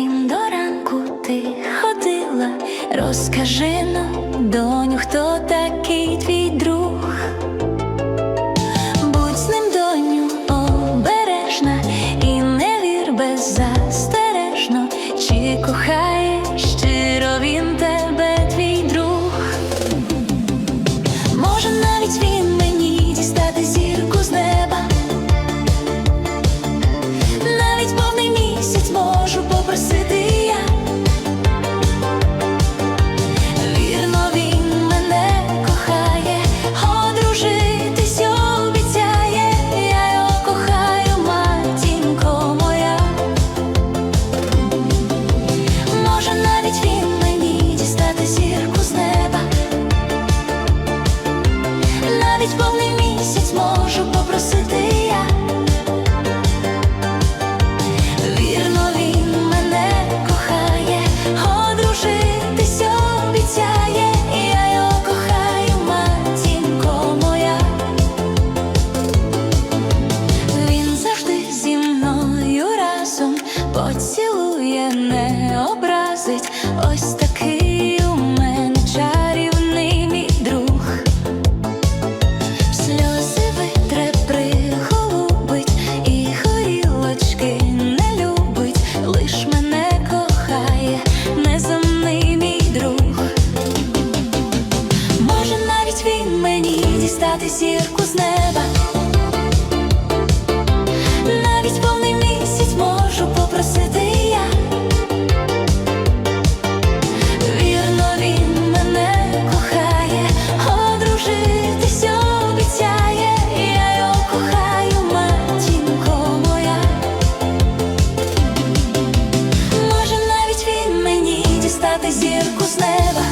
ким до ранку ти ходила, розкажи ну, доню, хто так. зірку з неба.